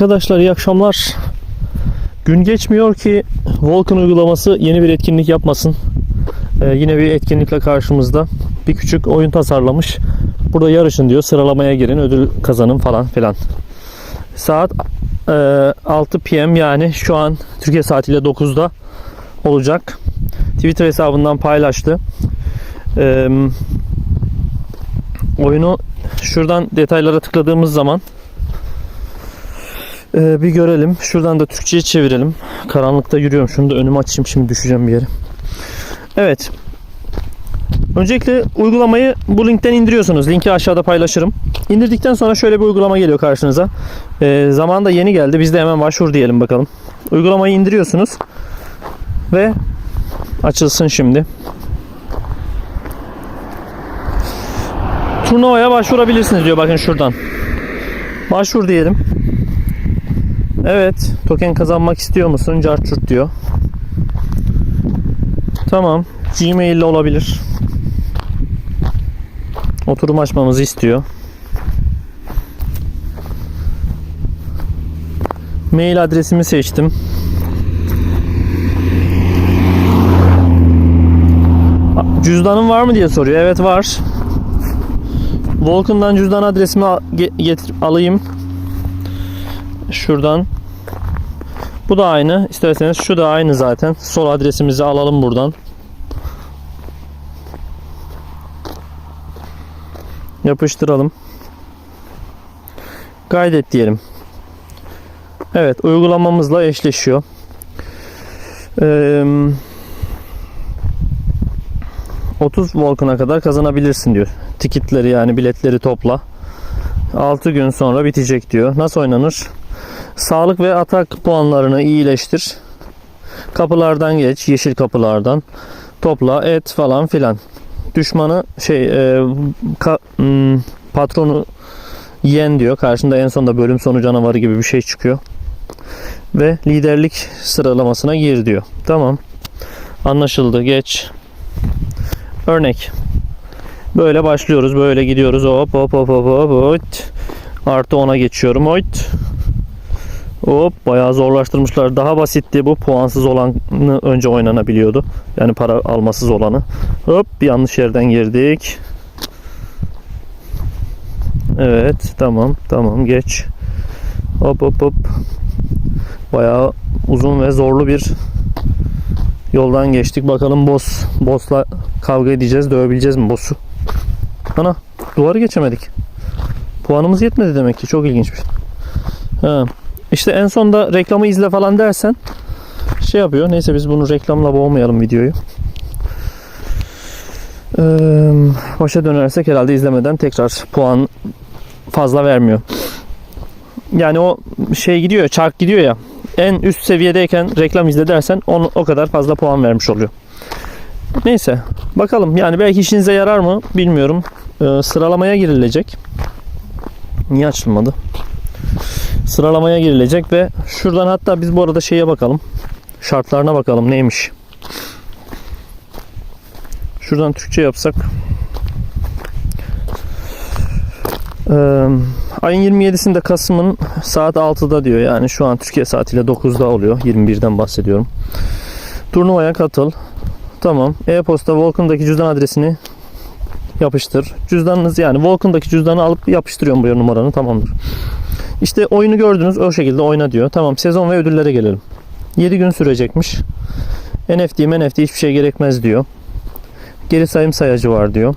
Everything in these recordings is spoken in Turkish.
Arkadaşlar iyi akşamlar. Gün geçmiyor ki Volkan uygulaması yeni bir etkinlik yapmasın. Ee, yine bir etkinlikle karşımızda. Bir küçük oyun tasarlamış. Burada yarışın diyor. Sıralamaya girin, ödül kazanın falan filan. Saat e, 6 PM yani şu an Türkiye saatiyle 9'da olacak. Twitter hesabından paylaştı. Ee, oyunu şuradan detaylara tıkladığımız zaman ee, bir görelim. Şuradan da Türkçe'ye çevirelim. Karanlıkta yürüyorum. Şunu da önüme açayım. Şimdi düşeceğim bir yere. Evet. Öncelikle uygulamayı bu linkten indiriyorsunuz. Linki aşağıda paylaşırım. İndirdikten sonra şöyle bir uygulama geliyor karşınıza. Ee, zaman da yeni geldi. Biz de hemen başvur diyelim bakalım. Uygulamayı indiriyorsunuz. Ve açılsın şimdi. Turnuvaya başvurabilirsiniz diyor. Bakın şuradan. Başvur diyelim. Evet. Token kazanmak istiyor musun? Carçurt diyor. Tamam. Gmail ile olabilir. Oturum açmamızı istiyor. Mail adresimi seçtim. Cüzdanın var mı diye soruyor. Evet var. Volkan'dan cüzdan adresimi getir alayım. Şuradan. Bu da aynı. İsterseniz şu da aynı zaten. Sol adresimizi alalım buradan. Yapıştıralım. Kaydet diyelim. Evet, uygulamamızla eşleşiyor. Ee, 30 Volkan'a kadar kazanabilirsin diyor. Tiketleri yani biletleri topla. 6 gün sonra bitecek diyor. Nasıl oynanır? Sağlık ve atak puanlarını iyileştir. Kapılardan geç, yeşil kapılardan. Topla, et falan filan. Düşmanı şey e, ka- hmm, patronu yen diyor. Karşında en sonunda bölüm sonu canavarı gibi bir şey çıkıyor. Ve liderlik sıralamasına gir diyor. Tamam. Anlaşıldı. Geç. Örnek. Böyle başlıyoruz. Böyle gidiyoruz. Hop hop hop hop. hop. Artı 10'a geçiyorum. Hop. Hop bayağı zorlaştırmışlar. Daha basitti bu. Puansız olanı önce oynanabiliyordu. Yani para almasız olanı. Hop bir yanlış yerden girdik. Evet tamam tamam geç. Hop hop hop. Bayağı uzun ve zorlu bir yoldan geçtik. Bakalım boss. Boss'la kavga edeceğiz. Dövebileceğiz mi boss'u? Ana duvarı geçemedik. Puanımız yetmedi demek ki. Çok ilginç bir. Ha. İşte en sonda reklamı izle falan dersen şey yapıyor. Neyse biz bunu reklamla boğmayalım videoyu. Ee, başa dönersek herhalde izlemeden tekrar puan fazla vermiyor. Yani o şey gidiyor çark gidiyor ya. En üst seviyedeyken reklam izle dersen on, o kadar fazla puan vermiş oluyor. Neyse bakalım yani belki işinize yarar mı bilmiyorum. Ee, sıralamaya girilecek. Niye açılmadı? Sıralamaya girilecek ve şuradan hatta biz bu arada şeye bakalım. Şartlarına bakalım neymiş. Şuradan Türkçe yapsak. Ee, ayın 27'sinde Kasım'ın saat 6'da diyor. Yani şu an Türkiye saatiyle 9'da oluyor. 21'den bahsediyorum. Turnuvaya katıl. Tamam. E-posta Volkan'daki cüzdan adresini yapıştır. Cüzdanınız yani Volkan'daki cüzdanı alıp yapıştırıyorum buraya numaranı tamamdır. İşte oyunu gördünüz o şekilde oyna diyor. Tamam sezon ve ödüllere gelelim. 7 gün sürecekmiş. NFT, NFT hiçbir şey gerekmez diyor. Geri sayım sayacı var diyor.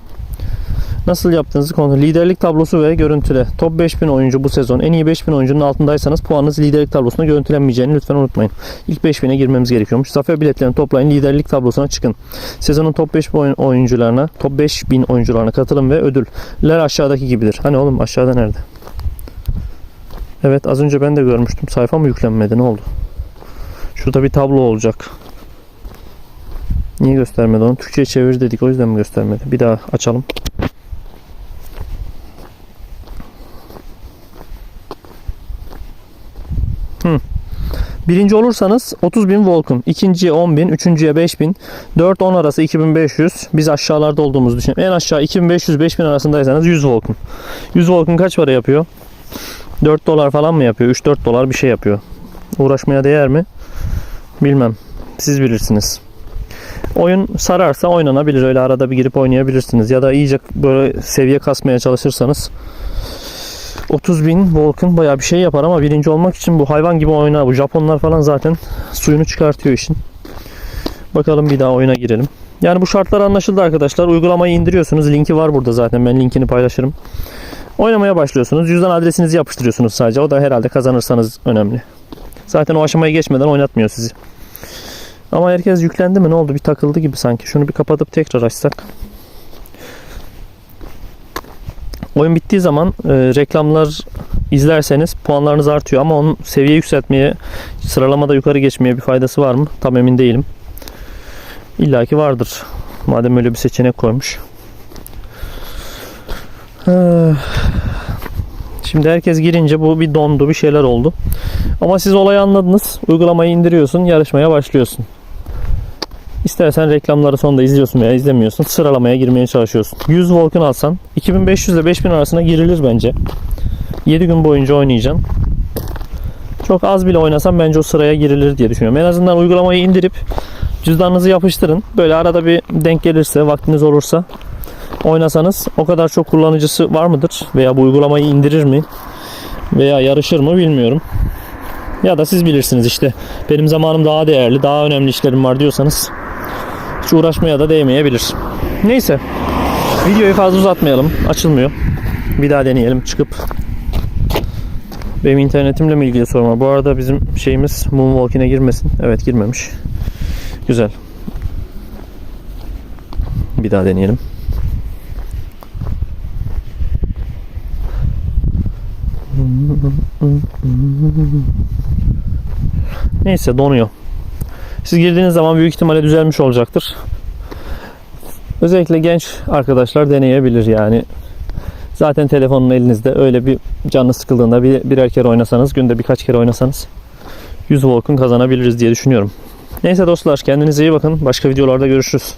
Nasıl yaptığınızı kontrol. Liderlik tablosu ve görüntüle. Top 5000 oyuncu bu sezon. En iyi 5000 oyuncunun altındaysanız puanınız liderlik tablosuna görüntülenmeyeceğini lütfen unutmayın. İlk 5000'e girmemiz gerekiyormuş. Zafer biletlerini toplayın. Liderlik tablosuna çıkın. Sezonun top 5 oyun- oyuncularına, top 5000 oyuncularına katılın ve ödüller aşağıdaki gibidir. Hani oğlum aşağıda nerede? Evet az önce ben de görmüştüm. Sayfa mı yüklenmedi? Ne oldu? Şurada bir tablo olacak. Niye göstermedi onu? Türkçe'ye çevir dedik. O yüzden mi göstermedi? Bir daha açalım. Birinci olursanız 30 bin Volkun. ikinciye 10 bin. Üçüncüye 5 bin. 4-10 arası 2500. Biz aşağılarda olduğumuzu düşünüyorum. En aşağı 2500-5000 arasındaysanız 100 Volkun. 100 Volkun kaç para yapıyor? 4 dolar falan mı yapıyor? 3-4 dolar bir şey yapıyor. Uğraşmaya değer mi? Bilmem. Siz bilirsiniz. Oyun sararsa oynanabilir. Öyle arada bir girip oynayabilirsiniz. Ya da iyice böyle seviye kasmaya çalışırsanız 30 bin Vulcan bayağı bir şey yapar ama birinci olmak için bu hayvan gibi oyna. Bu Japonlar falan zaten suyunu çıkartıyor işin. Bakalım bir daha oyuna girelim. Yani bu şartlar anlaşıldı arkadaşlar. Uygulamayı indiriyorsunuz. Linki var burada zaten. Ben linkini paylaşırım. Oynamaya başlıyorsunuz. Cüzdan adresinizi yapıştırıyorsunuz sadece. O da herhalde kazanırsanız önemli. Zaten o aşamayı geçmeden oynatmıyor sizi. Ama herkes yüklendi mi? Ne oldu? Bir takıldı gibi sanki. Şunu bir kapatıp tekrar açsak. Oyun bittiği zaman e, reklamlar izlerseniz puanlarınız artıyor ama onun seviye yükseltmeye, sıralamada yukarı geçmeye bir faydası var mı? Tam emin değilim. İlla ki vardır. Madem öyle bir seçenek koymuş. Ee, Şimdi herkes girince bu bir dondu, bir şeyler oldu. Ama siz olayı anladınız. Uygulamayı indiriyorsun, yarışmaya başlıyorsun. İstersen reklamları sonunda izliyorsun veya izlemiyorsun. Sıralamaya girmeye çalışıyorsun. 100 Vulcan alsan 2500 ile 5000 arasına girilir bence. 7 gün boyunca oynayacaksın. Çok az bile oynasan bence o sıraya girilir diye düşünüyorum. En azından uygulamayı indirip cüzdanınızı yapıştırın. Böyle arada bir denk gelirse, vaktiniz olursa oynasanız o kadar çok kullanıcısı var mıdır? Veya bu uygulamayı indirir mi? Veya yarışır mı bilmiyorum. Ya da siz bilirsiniz işte. Benim zamanım daha değerli, daha önemli işlerim var diyorsanız hiç uğraşmaya da değmeyebilir. Neyse. Videoyu fazla uzatmayalım. Açılmıyor. Bir daha deneyelim çıkıp. Benim internetimle mi ilgili sorun var? Bu arada bizim şeyimiz Moonwalking'e girmesin. Evet girmemiş. Güzel. Bir daha deneyelim. Neyse donuyor. Siz girdiğiniz zaman büyük ihtimalle düzelmiş olacaktır. Özellikle genç arkadaşlar deneyebilir yani. Zaten telefonun elinizde öyle bir canlı sıkıldığında bir, birer kere oynasanız günde birkaç kere oynasanız 100 Vulcan kazanabiliriz diye düşünüyorum. Neyse dostlar kendinize iyi bakın. Başka videolarda görüşürüz.